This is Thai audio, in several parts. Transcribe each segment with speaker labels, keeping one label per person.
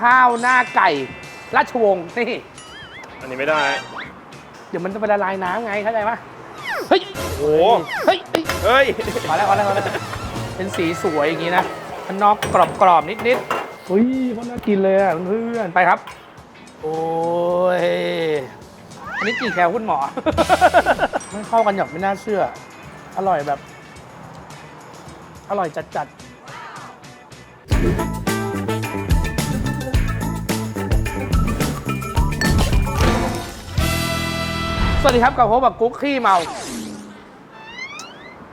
Speaker 1: ข้าวหน้าไก่ราชวงศ์นี่
Speaker 2: อันนี้ไม่ได้
Speaker 1: เดี๋ยวมันจะไปละลายน้ำไงเข้าใจปะเฮ้ย
Speaker 2: โอ้
Speaker 1: เฮ้ยเฮ้ย
Speaker 2: เฮ้ย
Speaker 1: พอแล้วพอแล้วพอแล้วเป็นสีสวยอย่างนี้นะมันนอกกรอบกรอบๆนิดนิดๆอุ้ยมันน่ากินเลยอะเพื่อนๆไปครับ โอ้ยอันนี้กี่แคลคุณหมอไม่เข้ากันหยอกไม่น่าเชื่อ อร่อยแบบ อร่อยจัดๆ สวัสดีครับกับพบกับกุ๊กขี้เมา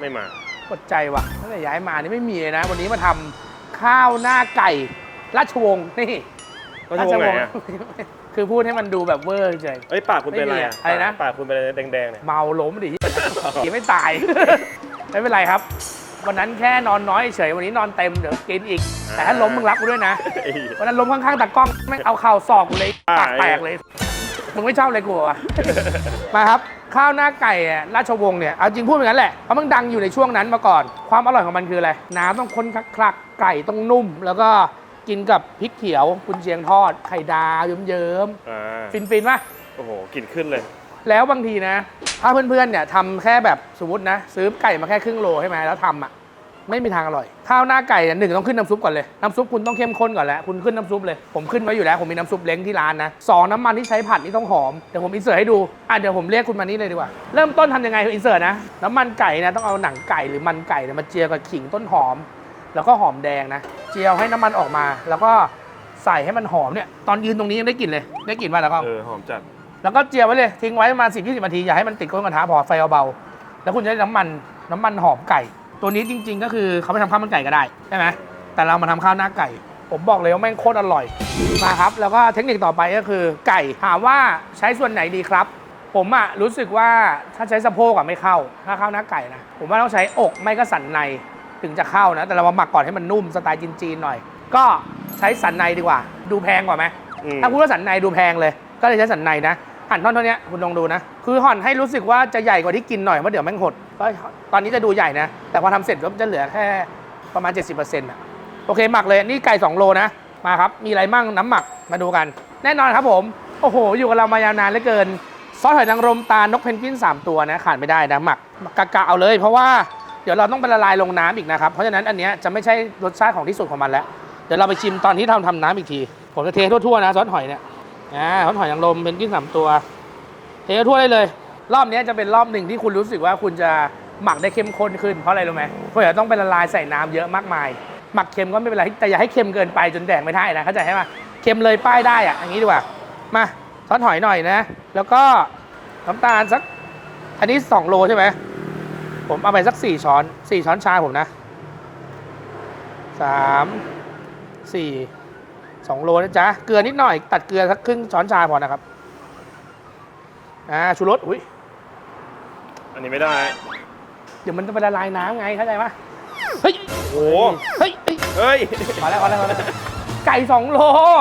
Speaker 2: ไม่มา
Speaker 1: กดใจว่ะตั้งแต่ย้ายมานี่ไม่มีเลยนะ วันนี้มาทำข้าวหน้าไก่ราชวงศ์นี่
Speaker 2: ราชวงศ์ไหนอะ
Speaker 1: คือพูดให้มันดูแบบเวอร์เฉย
Speaker 2: เอ้ยปากคุณเป็นอะไร
Speaker 1: ไม่มี
Speaker 2: อะ
Speaker 1: อะอะไรนะ
Speaker 2: ปากคุณเป็นอะไรแดงๆเนี่ย
Speaker 1: เมาล้มดิที่ไม่ตาย ไม่เป็นไรครับ วันนั้นแค่นอนน้อยเฉยวันนี้นอนเต็มเดี๋ยวกินอีก แต่ถ้าล้มมึงรับกูด้วยนะ
Speaker 2: ไอ้
Speaker 1: วันนั้นล้มข้างๆตากล้องแม่งเอาเข่าศอกกูเลย
Speaker 2: อ่า
Speaker 1: ปากแตกเลย มึงไม่ชอบเลยกูอะ มาครับ ข้าวหน้าไก่อะราชวงศ์เนี่ยเอาจริงพูดอย่างนั้นแหละเพราะมันดังอยู่ในช่วงนั้นมาก่อน ความอร่อยของมันคืออะไร น้ำต้องข้นคลักๆไก่ต้องนุ่ม แล้วก็กินกับพริกเขียวกุนเชียงทอด ไข่ดาวเยิ้ม
Speaker 2: อ่า
Speaker 1: ๆฟินๆป่ะ
Speaker 2: โอ้โหกลิ่นขึ้นเลย
Speaker 1: แล้วบางทีนะ ถ้าเพื่อนๆเนี่ยทำแค่แบบสมมตินะ ซื้อไก่มาแค่ครึ่งโลใช่ไหมแล้วทำอะ ไม่มีทางอร่อย ข้าวหน้าไก่เนี่ยหนึ่งต้องขึ้นน้ำซุปก่อนเลย น้ำซุปคุณต้องเข้มข้นก่อนแล้ว คุณขึ้นน้ำซุปเลย ผมขึ้นไว้อยู่แล้ว ผมมีน้ำซุปเล้งที่ร้านนะสองน้ำมันที่ใช้ผัดนี่ต้องหอม เดี๋ยวผมอินเสิร์ตให้ดู อะเดี๋ยวผมเรียกคุณมานี่เลยดีกว่า เริ่มต้นทำยังไงอินเสิร์ตนะ น้ำมันไก่นะต้องเอาหนังไก่หรือมันไก่เนี่ยมาเจียวกับขิงต้นหอม แล้วก็หอมแดงนะ เจียวให้น้ำมันออกมา แล้วก็ใส่ให้มันหอมเนี่ย ตอนยืนตรงนี้ยังได้กลิ่นเลย ได้กลิ่นว่าแล้วก็
Speaker 2: เออหอมจัด
Speaker 1: แล้วก็เจียวไว้เลย ทิ้งไว้ประมาณ10 20นาที อย่าให้มันติดก้นกระทะพอไฟเบาๆแล้วคุณจะได้น้ำมันน้ำมันหอมไก่ ตัวนี้จริง ๆ ก็คือเขาไปทำข้าวมันไก่ก็ได้ใช่ไหมแต่เรามาทำข้าวหน้าไก่ ผมบอกเลยว่าแม่งโคตรอร่อยมาครับ แล้วก็เทคนิคต่อไปก็คือ ไก่ถามว่าใช้ส่วนไหนดีครับ ผมอะรู้สึกว่าถ้าใช้สะโพกอะไม่เข้าถ้าข้าวหน้าไก่นะผมว่าต้องใช้อกไม่ก็สันในถึงจะเข้านะ แต่เรามาหมักก่อนให้มันนุ่มสไตล์จีนๆหน่อย ก็ใช้สันในดีกว่า ดูแพงกว่าไหม
Speaker 2: อืม
Speaker 1: ถ้าพูดว่าสันในดูแพงเลย ก็เลยใช้สันในนะ หั่นท่อนเท่านี้คุณลองดูนะ คือหั่นให้รู้สึกว่าจะใหญ่กว่าที่กินหน่อยเพราะเดี๋ยวแม่งหดก็ตอนนี้จะดูใหญ่นะ แต่พอทำเสร็จก็จะเหลือแค่ประมาณ 70%อะโอเคหมักเลยนี่ไก่2โลนะมาครับมีอะไรมั่งน้ำหมักมาดูกัน แน่นอนครับผม โอ้โห อยู่กับเรามายาวนานเหลือเกิน ซอสหอยนางรมตาลนกเพนกวิน 3 ตัวนะขาดไม่ได้นะหมักกะกะเอาเลย เพราะว่าเดี๋ยวเราต้องไปละลายลงน้ำอีกนะครับ เพราะฉะนั้นอันเนี้ยจะไม่ใช่รสชาติของที่สุดของมันแล้ว เดี๋ยวเราไปชิมตอนที่ทำทำน้ำอีกที ผมจะเททั่วๆนะซอสหอยเนี่ย อ่าซอสหอยนางรมเป็นกิ้นสามตัว เททั่วได้เลย รอบนี้จะเป็นรอบหนึ่งที่คุณรู้สึกว่าคุณจะหมักได้เข้มข้นขึ้นเพราะอะไรรู้ไหมเพราะเดี๋ยวต้องไปละลายใส่น้ำเยอะมากมาย หมักเค็มก็ไม่เป็นไรแต่อย่าให้เค็มเกินไปจนแดกไม่ได้นะเข้าใจไหมเค็มเลยป้ายได้อะอย่างนี้ดีกว่ามาซอสหอยหน่อยนะ แล้วก็น้ำตาลสัก อันนี้ 2 โลใช่ไหมผมเอาไปสัก 4 ช้อน 4 ช้อนชาผมนะสา มสี่สองโลนะจ๊ะ เกลือนิดหน่อย ตัดเกลือสักครึ่งช้อนชาพอนะครับ อ่า ชูรส อุ้ย
Speaker 2: อันนี้ไม่ได้
Speaker 1: เดี๋ยวมันจะไปละลายน้ำไง เข้าใจปะเฮ้ย
Speaker 2: โอ้
Speaker 1: เฮ้ยเฮ้ย
Speaker 2: เฮ้ย
Speaker 1: พอแล้วพอแล้วพอแล้วไก่สองโล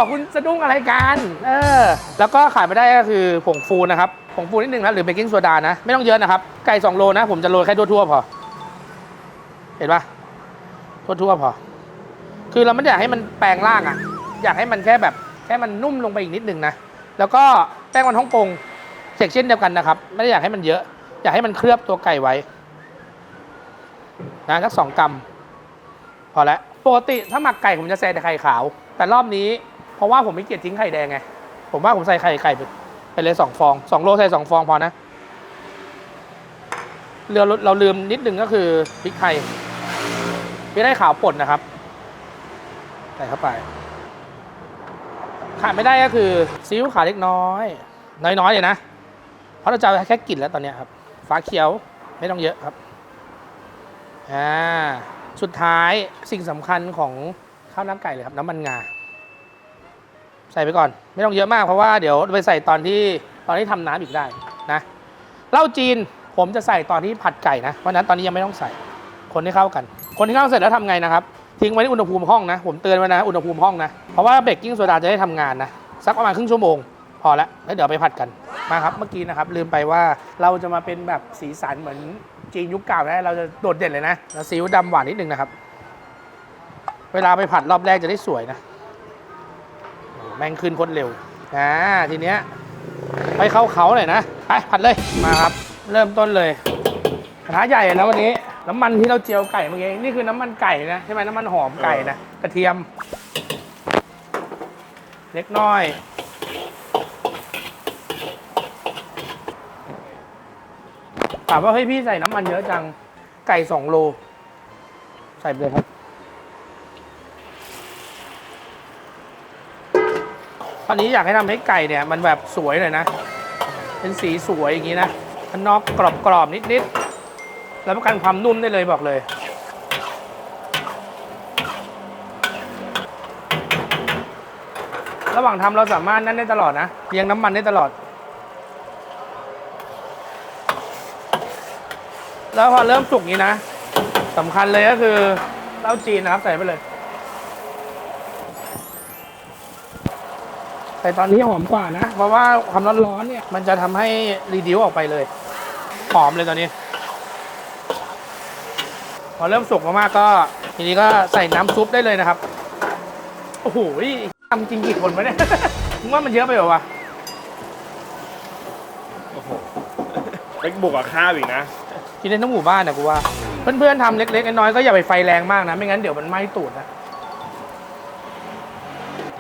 Speaker 1: คุณสะดุ้งอะไรกัน เออ แล้วก็ขาดไม่ได้ก็คือผงฟูนะครับ ผงฟูนิดนึงนะ หรือเบกกิ้งโซดานะ ไม่ต้องเยอะนะครับ ไก่สองโลนะ ผมจะโรยแค่ทั่วๆพอ เห็นปะทั่วๆพอ คือเราไม่ได้อยากให้มันแปลงร่างอะ อยากให้มันแค่แบบแค่มันนุ่มลงไปอีกนิดนึงนะ แล้วก็แป้งมันฮ่องกงเช็คเช่นเดียวกันนะครับ ไม่ได้อยากให้มันเยอะ อยากให้มันเคลือบตัวไก่ไว้นะสักสองกรัมพอแล้วปกติถ้าหมักไก่ผมจะใส่แต่ไข่ขาว แต่รอบนี้เพราะว่าผมไม่เกียจทิ้งไข่แดงไง ผมว่าผมใส่ไข่ไก่ไปเลยสองฟองสองโลใส่สองฟองพอนะเราเราลืมนิดนึงก็คือพริกไทยพริกไทยขาวป่นนะครับ ใส่เข้าไป ขาดไม่ได้ก็คือซีอิ๊วขาวเล็กน้อย น้อยๆเลยนะ เพราะเราจะแค่กลิ่นแล้วตอนนี้ครับฟ้าเขียวไม่ต้องเยอะครับอ่าสุดท้ายสิ่งสำคัญของข้าวหน้าไก่เลยครับ น้ำมันงา ใส่ไปก่อน ไม่ต้องเยอะมากเพราะว่าเดี๋ยวไปใส่ตอนที่ตอนที่ทำน้ำอีกได้นะเหล้าจีนผมจะใส่ตอนที่ผัดไก่นะเพราะฉะนั้นตอนนี้ยังไม่ต้องใส่คนให้เข้ากัน คนที่เข้าเสร็จแล้วทำไงนะครับ ทิ้งไว้ในอุณหภูมิห้องนะ ผมเตือนไว้นะ อุณหภูมิห้องนะ เพราะว่าเบกกิ้งโซดาจะได้ทำงานนะสักประมาณครึ่งชั่วโมง พอแล้วแล้วเดี๋ยวไปผัดกันมาครับเมื่อกี้นะครับลืมไปว่าเราจะมาเป็นแบบสีสันเหมือนจีนยุคเก่านะเราจะโดดเด่นเลยนะแล้วซีอิ๊วดำหวานนิดนึงนะครับ เวลาไปผัดรอบแรกจะได้สวยนะแม่งขึ้นคตรเร็วอ่าทีเนี้ยไปเข้าเขาหน่อยนะไปผัดเลยมาครับ เริ่มต้นเลยกระทะใหญ่นะวันนี้น้ำมันที่เราเจียวไก่เมื่อกี้นี่คือน้ำมันไก่นะใช่ไหมน้ำมันหอมไก่นะกระเทียม เล็กน้อย ถามว่าเฮ้ยพี่ใส่น้ำมันเยอะจัง ไก่สองโล ใส่ไปเลยครับตอนนี้อยากให้ทำให้ไก่เนี่ย มันแบบสวยหน่อยนะ เป็นสีสวยอย่างนี้นะข้างนอกกรอบๆนิดๆ แล้วประกันความนุ่มได้เลยบอกเลย ระหว่างทำเราสามารถนั่นได้ตลอดนะเลี้ยงน้ำมันได้ตลอด แล้วพอเริ่มสุกนี้นะสำคัญเลยก็คือเหล้าจีนนะครับ ใส่ไปเลยใส่ตอนนี้หอมกว่านะ เพราะว่าความร้อนๆเนี่ย มันจะทำให้รีดิวออกไปเลย หอมเลยตอนนี้ พอเริ่มสุกมากๆก็ ทีนี้ก็ใส่น้ำซุปได้เลยนะครับ โอ้โห ทำจริงกี่คนวะเนี่ย มึงว่ามันเยอะไปเหรอวะ
Speaker 2: โอ้โหเล็กบุกกับข้าวอีกนะ
Speaker 1: กินได้ทั้งหมู่บ้านนะกูว่า เพื่อนๆทำเล็กๆน้อยๆก็อย่าไปไฟแรงมากนะ ไม่งั้นเดี๋ยวมันไหม้ตูดนะ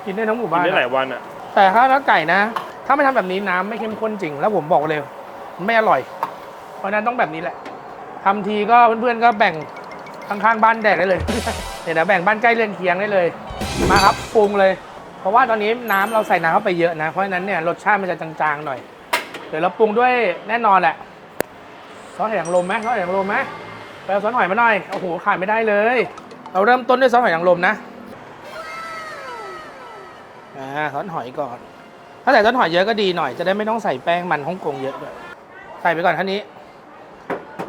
Speaker 1: กินได้ทั้งหมู่
Speaker 2: กิน
Speaker 1: บ้าน
Speaker 2: ได้ห
Speaker 1: นะ
Speaker 2: ลายวันอะ
Speaker 1: แต่ถ้าแล้วไก่นะ ถ้าไม่ทำแบบนี้น้ำไม่เข้มข้นจริง แล้วผมบอกเลยมันไม่อร่อย เพราะฉะนั้นต้องแบบนี้แหละทำทีก็เพื่อนๆก็แบ่งข้างๆบ้านแดกได้เลย เดี๋ยวนะแบ่งบ้านใกล้เรือนเคียงได้เลย มาครับปรุงเลย เพราะว่าตอนนี้น้ำเราใส่น้ำเข้าไปเยอะนะ เพราะฉะนั้นเนี่ยรสชาติมันจะจางๆหน่อย เดี๋ยวเราปรุงด้วยแน่นอนแหละซอสหอยนางรมไหมซอสหอยนางรมไหมไปเอาซอสหอยมาหน่อย โอ้โหขาดไม่ได้เลย เราเริ่มต้นด้วยซอสหอยนางรมนะอ่าซอสหอยก่อน ถ้าใส่ซอสหอยเยอะก็ดีหน่อย จะได้ไม่ต้องใส่แป้งมันฮ่องกงเยอะด้วยใส่ไปก่อนท่านี้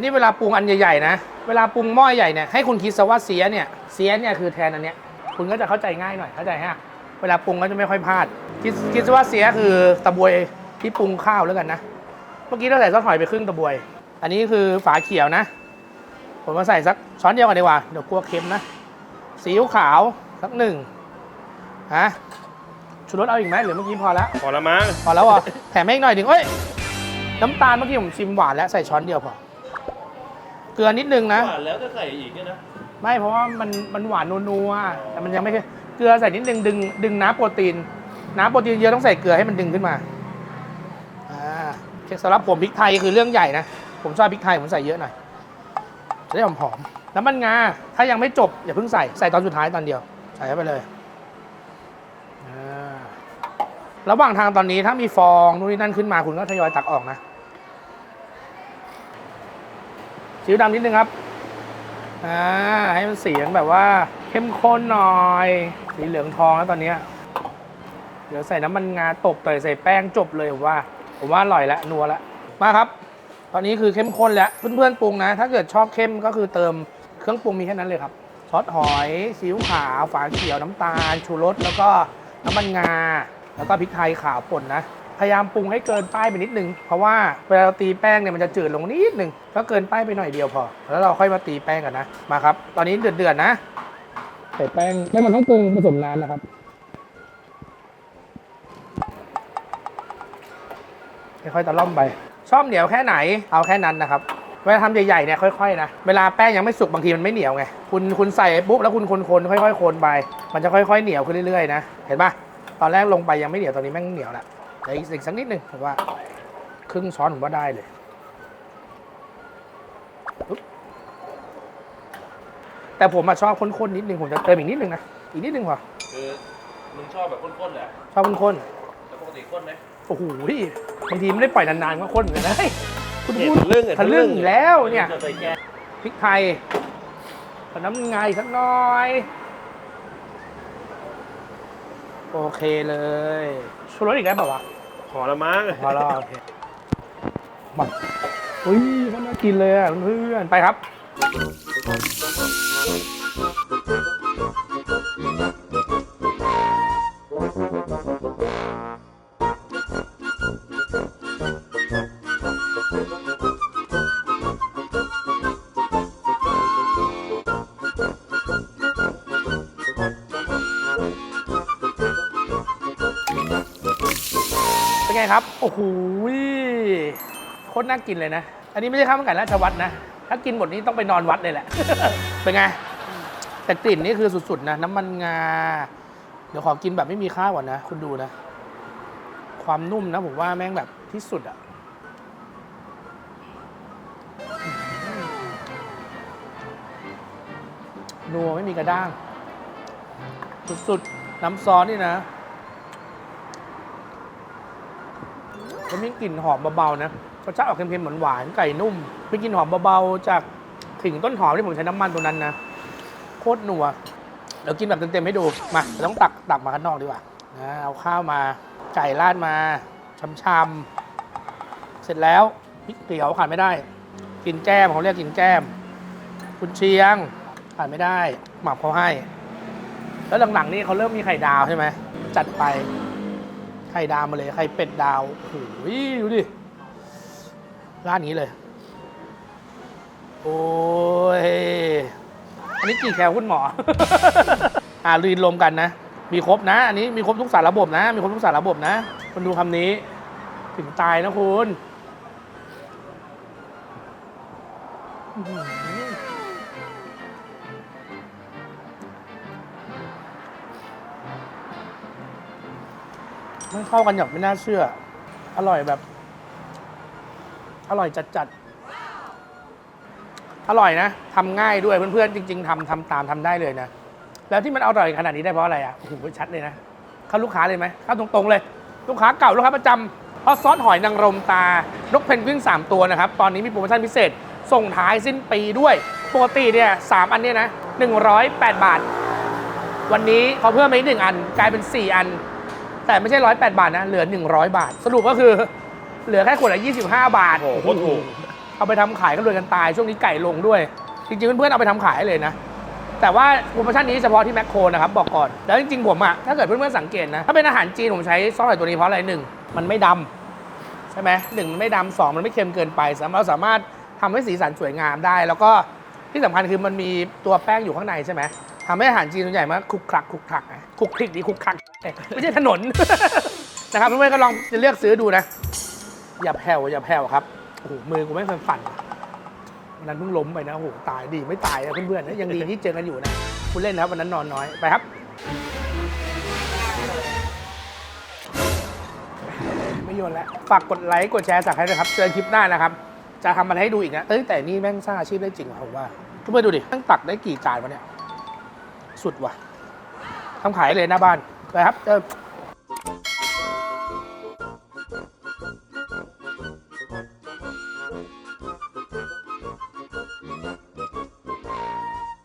Speaker 1: นี่เวลาปรุงอันใหญ่ๆนะ เวลาปรุงหม้อใหญ่เนี่ยให้คุณคิดซะว่าเสียเนี่ย เสียเนี่ยคือแทนอันเนี้ย คุณก็จะเข้าใจง่ายหน่อย เข้าใจฮะ เวลาปรุงก็จะไม่ค่อยพลาด คิดคิดซะว่าเสียคือตะบวยที่ปรุงข้าวแล้วกันนะ เมื่อกี้เราใส่ซอสหอยไปครึ่งตะบวย อันนี้คือฝาเขียวนะ ผมมาใส่สักช้อนเดียวกันดีกว่า เดี๋ยวกลัวเค็มนะ ซีอิ๊วขาวสักหนึ่งฮะชูรสเอาอีกไหมหรือเมื่อกี้พอแล้ว
Speaker 2: พอละมั้ง
Speaker 1: พอแล้วอะแถมให้อีกหน่อยหนึ่งเอ้ย น้ำตาลเมื่อกี้ผมชิมหวานแล้วใส่ช้อนเดียวพอ เกลือนิดนึงนะ
Speaker 3: หวานแล้วก็ใส่อีกเนี่ยนะ
Speaker 1: ไม่เพราะว่ามันมันหวานนัวๆแต่มันยังไม่เคย เกลือใส่นิดนึงดึงดึงน้ำโปรตีน น้ำโปรตีนเยอะต้องใส่เกลือให้มันดึงขึ้นมาอ่าสำหรับผมพริกไทยคือเรื่องใหญ่นะ ผมชอบพริกไทยผมใส่เยอะหน่อยจะได้หอมๆน้ำมันงาถ้ายังไม่จบอย่าเพิ่งใส่ใส่ตอนสุดท้ายตอนเดียว ใส่เข้าไปเลยอ่าระหว่างทางตอนนี้ถ้ามีฟองนู่นนี่นั่นขึ้นมาคุณก็ทยอยตักออกนะซีอิ๊วดำนิดนึงครับ อ่าให้มันเสียงแบบว่า เข้มข้นหน่อย สีเหลืองทองแล้วตอนนี้ เดี๋ยวใส่น้ำมันงาตบเตยใส่แป้งจบเลยผมว่า ผมว่าอร่อยล้วนัวล้วมาครับ ตอนนี้คือเข้มข้นแล้วเพื่อนๆปรุงนะ ถ้าเกิดชอบเข้มก็คือเติมเครื่องปรุงมีแค่นั้นเลยครับซอสหอยซีอิ๊วขาวฝาเขียวน้ำตาล ชูรสแล้วก็น้ำมันงา แล้วก็พริกไทยขาวป่นนะ พยายามปรุงให้เกินป้ายไปนิดนึง เพราะว่าเวลาเราตีแป้งเนี่ยมันจะจืดลงนิดนึง ก็เกินป้ายไปหน่อยเดียวพอ แล้วเราค่อยมาตีแป้งกันนะ มาครับ ตอนนี้เดือดๆนะ ใส่แป้งแป้งมันต้องปรุงผสมน้ำนะครับ ค่อยๆตะล่อมไป ชอบเหนียวแค่ไหน เอาแค่นั้นนะครับเวลาทำใหญ่ๆเนี่ยค่อยๆนะ เวลาแป้งยังไม่สุกบางทีมันไม่เหนียวไง คุณคุณใส่ปุ๊บแล้วคุณคนๆค่อยๆคนไป มันจะค่อยๆเหนียวขึ้นเรื่อยๆนะ เห็นปะตอนแรกลงไปยังไม่เหนียวตอนนี้แม่งเหนียวแล้ว เดี๋ยวอีกอีกสักนิดนึงผมว่า ครึ่งช้อนผมว่าได้เลยปุ๊บแต่ผมมาชอบข้นๆนิดนึงผมจะเติมอีกนิดนึงนะอีกนิดนึงพอ
Speaker 3: คือมึงชอบแบบข้นๆแหละ
Speaker 1: ชอบข้น
Speaker 3: แล้วปกติข้นไหม
Speaker 1: ๆโอ้โหบางทีไม่ได้ปล่อยนานๆก็ข้นเหมือนกันนะเฮ้ยคุณ
Speaker 2: เห็น
Speaker 1: พูด
Speaker 2: เรื่องอะ
Speaker 1: ทะลึ่งอีกแล้วเนี่ย
Speaker 3: จะใส่แก้
Speaker 1: พริกไทยขอน้ำงาอีกสักหน่อย โอเคเลยชูรสอีกได้ป่าวะ
Speaker 2: ขอแล้วมั้ง
Speaker 1: พอแล้วโอเคมาอุ้ยมันน่ากินเลยอะเพื่อนไปครับ Thank. ครับ โอ้โหโคตรน่ากินเลยนะ อันนี้ไม่ใช่ข้าวมันไก่ราชวัฒน์นะ ถ้ากินหมดนี้ต้องไปนอนวัดเลยแหละ เป็นไง แต่กลิ่นนี่คือสุดๆนะ น้ำมันงา เดี๋ยวขอกินแบบไม่มีข้าวก่อนนะ คุณดูนะ ความนุ่มนะผมว่าแม่งแบบที่สุดอะนัวไม่มีกระด้าง สุดๆ น้ำซอสนี่นะ จะมีกลิ่นหอมเบาๆนะรสชาติออกเค็มๆหวานๆไก่นุ่มมีกลิ่นหอมเบาๆจากถึงต้นหอมที่ผมใช้น้ำมันตัวนั้นนะโคตรนัวเดี๋ยวกินแบบเต็มๆให้ดูมาต้องตักตักมาข้างนอกดีกว่านะเอาข้าวมาไก่ราดมาช้ำๆเสร็จแล้วพริกเขียวขาดไม่ได้กินแก้มเขาเรียกกินแก้ม คุณเชียงขาดไม่ได้ หมับเขาให้ แล้วหลังๆนี่เขาเริ่มมีไข่ดาวใช่ไหมจัดไป ไข่ดาวมาเลยไข่เป็ดดาวโอ้โหดูดิร้านนี้เลย โอ้ย อันนี้กี่แคลคุณหมอ อ่าลีนลมกันนะ มีครบนะ อันนี้มีครบทุกสารระบบนะ มีครบทุกสารระบบนะคุณดูคำนี้ ถึงตายนะคุณ เข้ากันอย่างไม่น่าเชื่อ อร่อยแบบ อร่อยจัดๆ อร่อยนะทำง่ายด้วยเพื่อนๆ จริง ๆทำทำตามทำได้เลยนะ แล้วที่มันอร่อยขนาดนี้ได้เพราะอะไรอะ โอ้โหชัดเลยนะ เข้าลูกค้าเลยไหมเข้าตรงๆเลย ลูกค้าเก่าลูกค้าประจำเพราะซอสหอยนางรมตานกเพนกวิน3 ตัวนะครับ ตอนนี้มีโปรโมชั่นพิเศษ ส่งท้ายสิ้นปีด้วยปกติเนี่ยสามอันเนี่ยนะ108 บาท วันนี้เขาเพิ่มมาอีกหนึ่งอันกลายเป็น 4 อัน แต่ไม่ใช่ 108 บาทนะ เหลือ 100 บาท สรุปก็คือเหลือแค่ขวดละ 25 บาท
Speaker 2: โอ้โหโคตรถูก
Speaker 1: เอาไปทำขายก็รวยกันตาย ช่วงนี้ไก่ลงด้วย จริงๆ เพื่อนๆ เอาไปทำขายเลยนะ แต่ว่าโปรโมชั่นนี้เฉพาะที่แมคโครนะครับ บอกก่อน แล้วจริงๆ ผมอะถ้าเกิดเพื่อนๆ สังเกตนะ ถ้าเป็นอาหารจีน ผมใช้ซอสหอยตัวนี้เพราะอะไรหนึ่งมันไม่ดำใช่ไหมหนึ่งมันไม่ดำสองมันไม่เค็มเกินไปสามารถเราสามารถทำให้สีสันสวยงามได้ แล้วก็ที่สำคัญคือมันมีตัวแป้งอยู่ข้างในใช่ไหม ทำให้อาหารจีนส่วนใหญ่มันคลุกคลักคลุกคลักนะคลุกคลิกดีคลุกคลัก ไม่ใช่ถนน นะครับเพื่อนๆก็ลองจะเลือกซื้อดูนะ อย่าแผ่วอย่าแผ่วครับโอ้โหมือกูไม่สั่นวันนั้นเพิ่งล้มไปนะโอ้โหตายดีไม่ตายนะเพื่อนๆนะยังดีที่เจอกันอยู่นะคุณเล่นนะครับวันนั้นนอนน้อยไปครับไม่โยนแล้วฝากกดไลค์กดแชร์สักให้ด้วยครับเจอคลิปหน้านะครับ จะทำมันให้ดูอีกนะเอ้ยแต่นี่แม่งสร้างอาชีพได้จริงว่ะผมว่าเพื่อนดูดิตั้งตักได้กี่จานวะเนี่ย สุดว่ะทำขายเลยหน้าบ้านไปครับเจอ